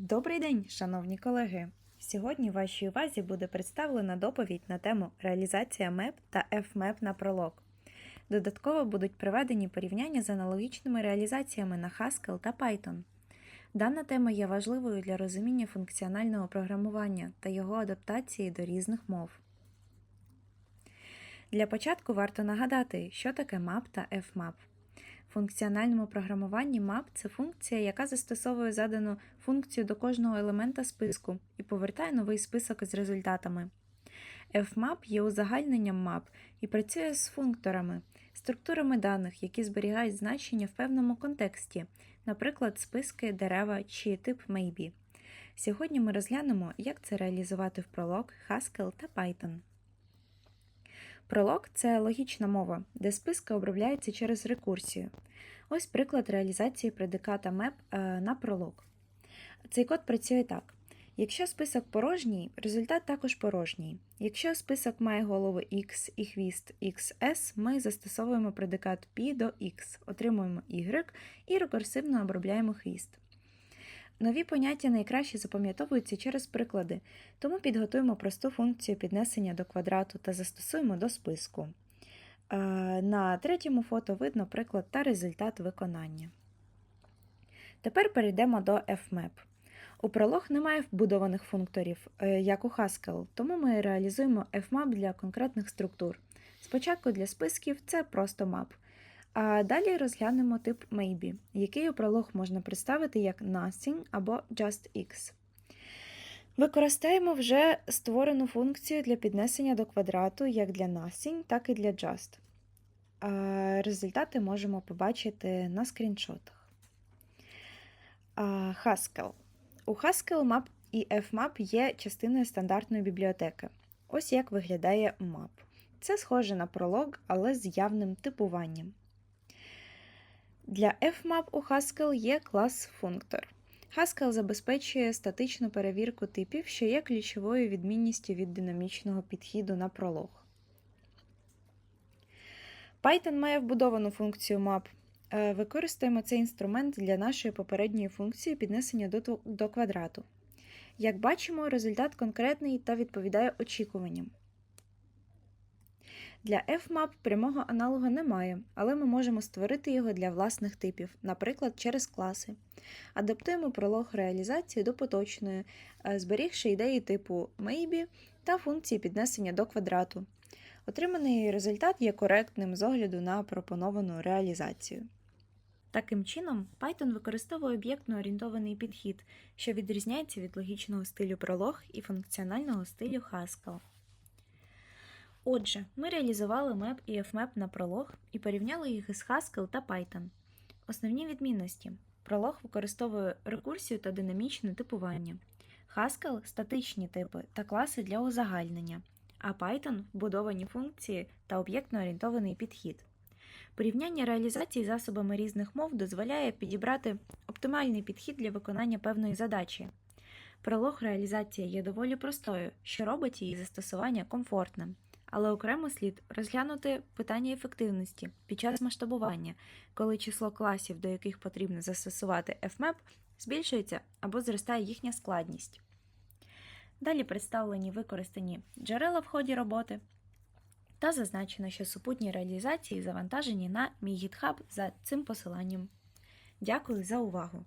Добрий день, шановні колеги! Сьогодні вашій увазі буде представлена доповідь на тему реалізація МЕП та FMEP на пролог. Додатково будуть приведені порівняння з аналогічними реалізаціями на Haskell та Python. Дана тема є важливою для розуміння функціонального програмування та його адаптації до різних мов. Для початку варто нагадати, що таке MAP та FMAP. Функціональному програмуванні map – це функція, яка застосовує задану функцію до кожного елемента списку і повертає новий список із результатами. FMAP є узагальненням map і працює з функторами, структурами даних, які зберігають значення в певному контексті, наприклад, списки, дерева чи тип maybe. Сьогодні ми розглянемо, як це реалізувати в Prolog, Haskell та Python. Пролог це логічна мова, де списки обробляються через рекурсію. Ось приклад реалізації предиката map е, на пролог. Цей код працює так. Якщо список порожній, результат також порожній. Якщо список має голови x і хвіст xs, ми застосовуємо предикат p до x, отримуємо y і рекурсивно обробляємо хвіст. Нові поняття найкраще запам'ятовуються через приклади, тому підготуємо просту функцію піднесення до квадрату та застосуємо до списку. Е, На третьому фото видно приклад та результат виконання. Тепер перейдемо до FMAP. У пролог немає вбудованих функторів, е, як у Haskell, тому ми реалізуємо FMAP для конкретних структур. Спочатку для списків це просто map. А далі розглянемо тип maybe, який у пролог можна представити як nothing або just x. Використаємо вже створену функцію для піднесення до квадрату як для nothing, так і для just. Результати можемо побачити на скріншотах. Haskell. У Haskell map і FMAP є частиною стандартної бібліотеки. Ось як виглядає map. Це схоже на пролог, але з явним типуванням. Для FMAP у Haskell є клас функтор. Haskell забезпечує статичну перевірку типів, що є ключовою відмінністю від динамічного підходу на пролог. Python має вбудовану функцію map. Е, Використаємо цей інструмент для нашої попередньої функції піднесення до, до квадрату. Як бачимо, результат конкретний та відповідає очікуванням. Для FMAP прямого аналога немає, але ми можемо створити його для власних типів, наприклад, через класи. Адаптуємо пролог реалізації до поточної, е, зберігши ідеї типу maybe та функції піднесення до квадрату. Отриманий результат є коректним з огляду на пропоновану реалізацію. Таким чином, Python використовує об'єктно-орієнтований підхід, що відрізняється від логічного стилю пролог і функціонального стилю Haskell. Отже, ми реалізували MEP і FMAP на пролог і порівняли їх із Haskell та Python. Основні відмінності: пролог використовує рекурсію та динамічне типування, Haskell статичні типи та класи для узагальнення, а Python вбудовані функції та об'єктно-орієнтований підхід. Порівняння реалізації засобами різних мов дозволяє підібрати оптимальний підхід для виконання певної задачі. Пролог реалізації є доволі простою, що робить її застосування комфортним. Але окремо слід розглянути питання ефективності під час масштабування, коли число класів, до яких потрібно застосувати FMAP, збільшується або зростає їхня складність. Далі представлені використані джерела в ході роботи та зазначено, що супутні реалізації завантажені на мій GitHub за цим посиланням. Дякую за увагу!